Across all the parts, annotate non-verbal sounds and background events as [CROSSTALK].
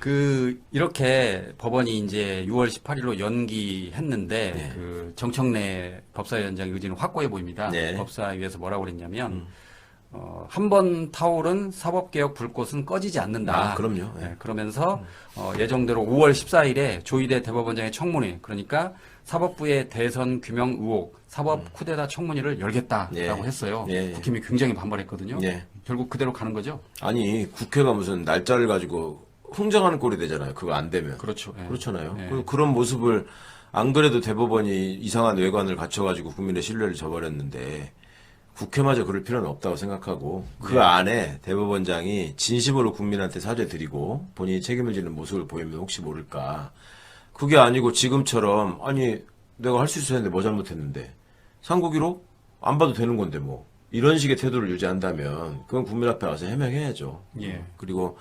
그 이렇게 법원이 이제 6월 18일로 연기했는데 네. 그 정청래 법사위원장 의지는 확고해 보입니다. 네. 법사위에서 뭐라고 그랬냐면 어, 한 번 타오른 사법개혁 불꽃은 꺼지지 않는다. 아, 그럼요. 예. 네, 그러면서 어, 예정대로 5월 14일에 조희대 대법원장의 청문회 그러니까 사법부의 대선 규명 의혹 사법 쿠데타 청문회를 열겠다라고 예. 했어요. 예, 예. 국힘이 굉장히 반발했거든요. 예. 결국 그대로 가는 거죠. 아니 국회가 무슨 날짜를 가지고 흥정하는 꼴이 되잖아요. 그거 안 되면. 그렇죠. 예. 그렇잖아요. 예. 그- 그런 모습을 안 그래도 대법원이 이상한 외관을 갖춰가지고 국민의 신뢰를 저버렸는데 국회마저 그럴 필요는 없다고 생각하고 그 안에 대법원장이 진심으로 국민한테 사죄 드리고 본인이 책임을 지는 모습을 보이면 혹시 모를까. 그게 아니고 지금처럼 아니 내가 할 수 있었는데 뭐 잘못했는데 상고기록 안 봐도 되는 건데 뭐 이런 식의 태도를 유지한다면 그건 국민 앞에 와서 해명해야죠. 예. 그리고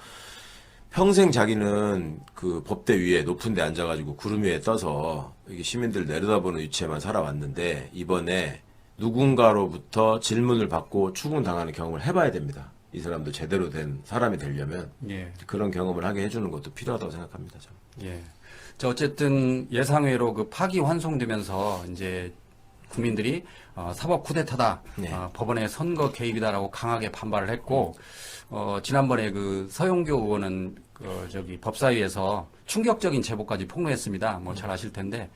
평생 자기는 그 법대 위에 높은 데 앉아가지고 구름 위에 떠서 이게 시민들 내려다보는 위치에만 살아왔는데 이번에 누군가로부터 질문을 받고 추궁당하는 경험을 해봐야 됩니다. 이 사람도 제대로 된 사람이 되려면 예. 그런 경험을 하게 해주는 것도 필요하다고 생각합니다. 저는. 예. 자, 어쨌든 예상외로 그 파기 환송되면서 이제 국민들이 어, 사법 쿠데타다, 네. 어, 법원의 선거 개입이다라고 강하게 반발을 했고, 어, 지난번에 그 서영교 의원은 그 저기 법사위에서 충격적인 제보까지 폭로했습니다. 뭐 잘 아실 텐데,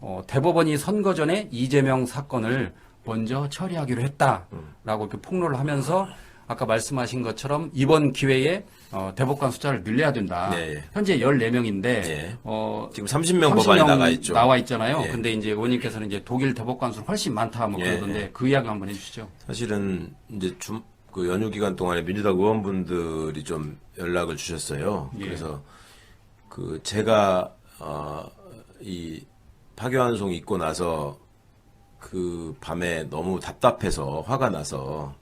어, 대법원이 선거 전에 이재명 사건을 먼저 처리하기로 했다라고 이렇게 폭로를 하면서 아까 말씀하신 것처럼 이번 기회에 어, 대법관 숫자를 늘려야 된다. 네, 예. 현재 14명인데 예. 어 지금 30명 법안이 나가 있죠. 나와 있잖아요. 예. 근데 이제 의원님께서는 이제 독일 대법관 수는 훨씬 많다 뭐 예, 그러던데 그 이야기 한번 해 주시죠. 사실은 이제 좀그 연휴 기간 동안에 민주당 의원분들이 좀 연락을 주셨어요. 예. 그래서 그 제가 어 이 파교환송 있고 나서 그 밤에 너무 답답해서 화가 나서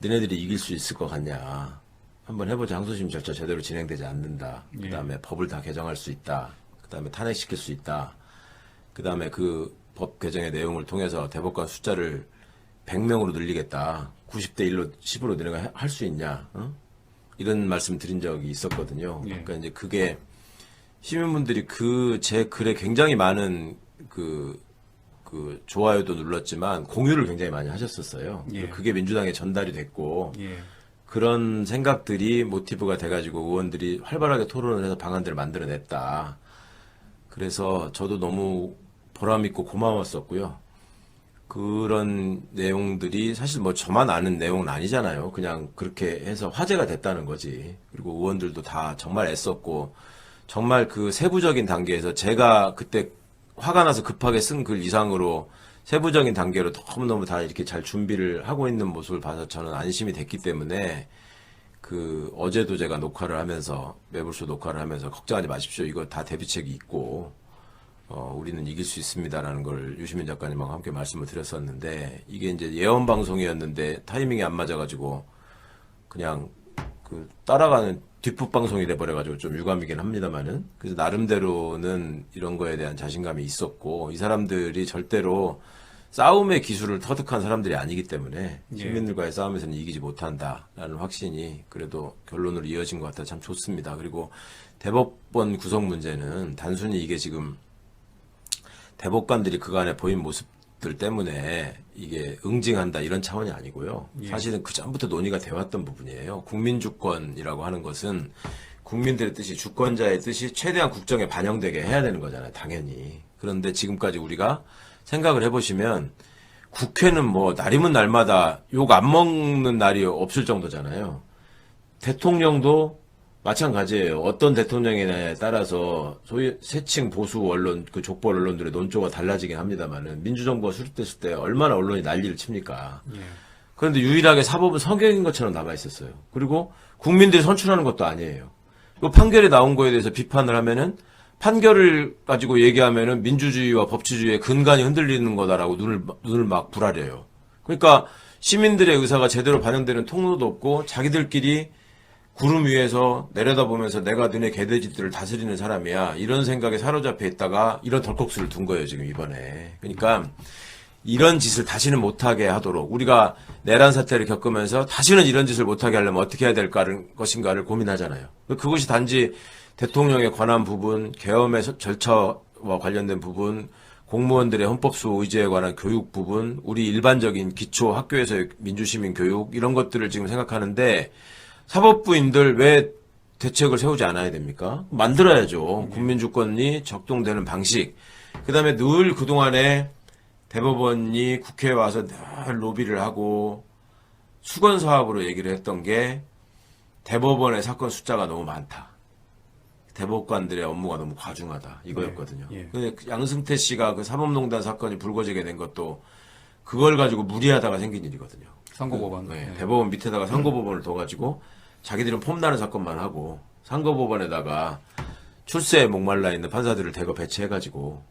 너네들이 이길 수 있을 것 같냐. 한번 해보자. 항소심 절차 제대로 진행되지 않는다. 예. 그 다음에 법을 다 개정할 수 있다. 그 다음에 탄핵시킬 수 있다. 그 다음에 그 법 개정의 내용을 통해서 대법관 숫자를 100명으로 늘리겠다. 90대 1로 10으로 내가 할 수 있냐. 어? 이런 말씀 드린 적이 있었거든요. 예. 그러니까 이제 그게 시민분들이 그 제 글에 굉장히 많은 그, 그 좋아요도 눌렀지만 공유를 굉장히 많이 하셨었어요. 예. 그게 민주당에 전달이 됐고 예. 그런 생각들이 모티브가 돼가지고 의원들이 활발하게 토론을 해서 방안들을 만들어냈다. 그래서 저도 너무 보람 있고 고마웠었고요. 그런 내용들이 사실 뭐 저만 아는 내용은 아니잖아요. 그냥 그렇게 해서 화제가 됐다는 거지. 그리고 의원들도 다 정말 애썼고, 정말 그 세부적인 단계에서 제가 그때 화가 나서 급하게 쓴 글 이상으로 세부적인 단계로 너무너무 다 이렇게 잘 준비를 하고 있는 모습을 봐서 저는 안심이 됐기 때문에 그 어제도 제가 녹화를 하면서 매불쇼 녹화를 하면서 걱정하지 마십시오. 이거 다 대비책이 있고 어, 우리는 이길 수 있습니다라는 걸 유시민 작가님하고 함께 말씀을 드렸었는데 이게 이제 예언 방송이었는데 타이밍이 안 맞아가지고 그냥 그 따라가는 뒷북 방송이 돼버려가지고 좀 유감이긴 합니다만은 그래서 나름대로는 이런 거에 대한 자신감이 있었고 이 사람들이 절대로 싸움의 기술을 터득한 사람들이 아니기 때문에 예. 시민들과의 싸움에서는 이기지 못한다라는 확신이 그래도 결론으로 이어진 것 같아 참 좋습니다. 그리고 대법원 구성 문제는 단순히 이게 지금 대법관들이 그간에 보인 모습 들 때문에 이게 응징한다 이런 차원이 아니고요. 예. 사실은 그 전부터 논의가 되었던 부분이에요. 국민주권이라고 하는 것은 국민들의 뜻이 주권자의 뜻이 최대한 국정에 반영되게 해야 되는 거잖아요. 당연히. 그런데 지금까지 우리가 생각을 해보시면 국회는 뭐 날이면 날마다 욕 안 먹는 날이 없을 정도잖아요. 대통령도 마찬가지예요. 어떤 대통령에 따라서 소위 세층 보수 언론, 그 족보 언론들의 논조가 달라지긴 합니다만은 민주정부가 수립됐을 때 얼마나 언론이 난리를 칩니까? 예. 그런데 유일하게 사법은 성경인 것처럼 남아 있었어요. 그리고 국민들이 선출하는 것도 아니에요. 그 판결이 나온 거에 대해서 비판을 하면은 판결을 가지고 얘기하면은 민주주의와 법치주의의 근간이 흔들리는 거다라고 눈을 눈을 막 부라려요. 그러니까 시민들의 의사가 제대로 반영되는 통로도 없고 자기들끼리 구름 위에서 내려다보면서 내가 너네 개돼지들을 다스리는 사람이야 이런 생각에 사로잡혀 있다가 이런 덜컥스를 둔 거예요 지금 이번에. 그러니까 이런 짓을 다시는 못하게 하도록 우리가 내란 사태를 겪으면서 다시는 이런 짓을 못하게 하려면 어떻게 해야 될 것인가를 고민하잖아요. 그것이 단지 대통령에 관한 부분, 계엄의 서- 절차와 관련된 부분, 공무원들의 헌법수 의제에 관한 교육 부분, 우리 일반적인 기초 학교에서의 민주시민 교육 이런 것들을 지금 생각하는데 사법부인들 왜 대책을 세우지 않아야 됩니까? 만들어야죠. 국민주권이 적동되는 방식. 그 다음에 늘 그동안에 대법원이 국회에 와서 늘 로비를 하고 수건 사업으로 얘기를 했던 게 대법원의 사건 숫자가 너무 많다. 대법관들의 업무가 너무 과중하다. 이거였거든요. 예, 예. 근데 그 양승태 씨가 그 사법농단 사건이 불거지게 된 것도 그걸 가지고 무리하다가 생긴 일이거든요. 선거법원. 네, 네. 대법원 밑에다가 상고법원을 둬가지고 자기들은 폼나는 사건만 하고 상고법원에다가 출세에 목말라 있는 판사들을 대거 배치해가지고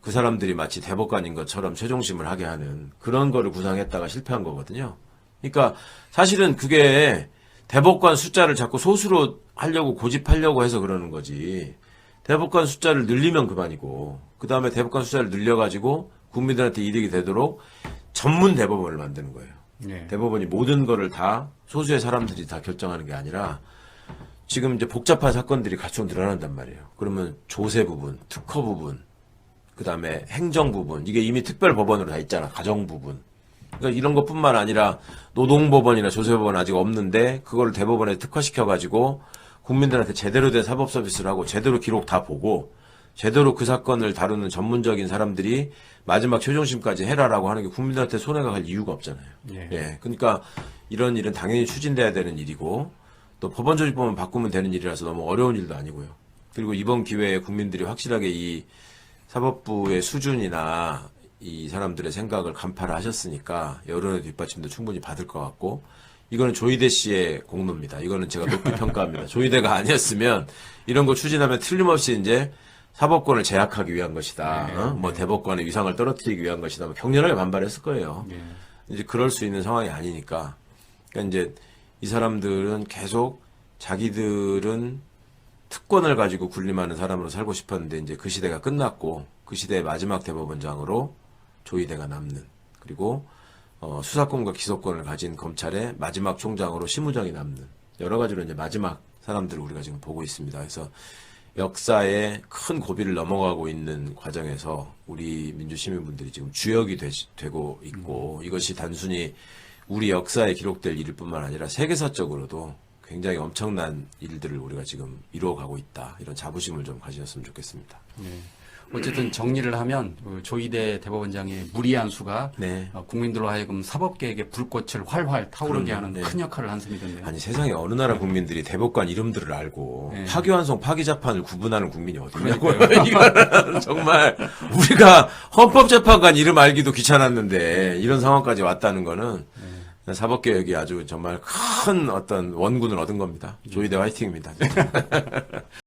그 사람들이 마치 대법관인 것처럼 최종심을 하게 하는 그런 거를 구상했다가 실패한 거거든요. 그러니까 사실은 그게 대법관 숫자를 자꾸 소수로 하려고 고집하려고 해서 그러는 거지. 대법관 숫자를 늘리면 그만이고 그 다음에 대법관 숫자를 늘려가지고 국민들한테 이득이 되도록 전문 대법원을 만드는 거예요. 네. 대법원이 모든 거를 다 소수의 사람들이 다 결정하는 게 아니라 지금 이제 복잡한 사건들이 각종 늘어난단 말이에요. 그러면 조세 부분, 특허 부분, 그 다음에 행정 부분, 이게 이미 특별 법원으로 다 있잖아. 가정 부분. 그러니까 이런 것뿐만 아니라 노동법원이나 조세법원 아직 없는데 그걸 대법원에 특화시켜가지고 국민들한테 제대로 된 사법 서비스를 하고 제대로 기록 다 보고 제대로 그 사건을 다루는 전문적인 사람들이 마지막 최종심까지 해라라고 하는 게 국민들한테 손해가 갈 이유가 없잖아요. 예. 예. 그러니까 이런 일은 당연히 추진돼야 되는 일이고 또 법원 조직법만 바꾸면 되는 일이라서 너무 어려운 일도 아니고요. 그리고 이번 기회에 국민들이 확실하게 이 사법부의 수준이나 이 사람들의 생각을 간파를 하셨으니까 여론의 뒷받침도 충분히 받을 것 같고 이거는 조이대 씨의 공로입니다. 이거는 제가 높이 [LAUGHS] 평가합니다. 조이대가 아니었으면 이런 거 추진하면 틀림없이 이제 사법권을 제약하기 위한 것이다. 네, 어? 뭐 대법관의 위상을 떨어뜨리기 위한 것이다. 뭐 격렬하게 반발했을 거예요. 예. 이제 그럴 수 있는 상황이 아니니까. 그러니까 이제 이 사람들은 계속 자기들은 특권을 가지고 군림하는 사람으로 살고 싶었는데 이제 그 시대가 끝났고 그 시대의 마지막 대법원장으로 조이대가 남는 그리고 어, 수사권과 기소권을 가진 검찰의 마지막 총장으로 심우정이 남는 여러 가지로 이제 마지막 사람들을 우리가 지금 보고 있습니다. 그래서 역사의 큰 고비를 넘어가고 있는 과정에서 우리 민주시민분들이 지금 주역이 되, 고 있고 이것이 단순히 우리 역사에 기록될 일일 뿐만 아니라 세계사적으로도 굉장히 엄청난 일들을 우리가 지금 이루어가고 있다. 이런 자부심을 좀 가지셨으면 좋겠습니다. 네. 어쨌든 정리를 하면 그 조이대 대법원장의 무리한 수가 네. 어, 국민들로 하여금 사법계에게 불꽃을 활활 타오르게. 하는 네. 큰 역할을 한 셈이 됐네요. 아니 세상에 어느 나라 국민들이 대법관 이름들을 알고 네. 파기환송 파기자판을 구분하는 국민이 어디냐고요. [LAUGHS] 이거는 정말 우리가 헌법재판관 이름 알기도 귀찮았는데 이런 상황까지 왔다는 거는 사법개혁이 아주 정말 큰 어떤 원군을 얻은 겁니다. 조이대 화이팅입니다. [LAUGHS]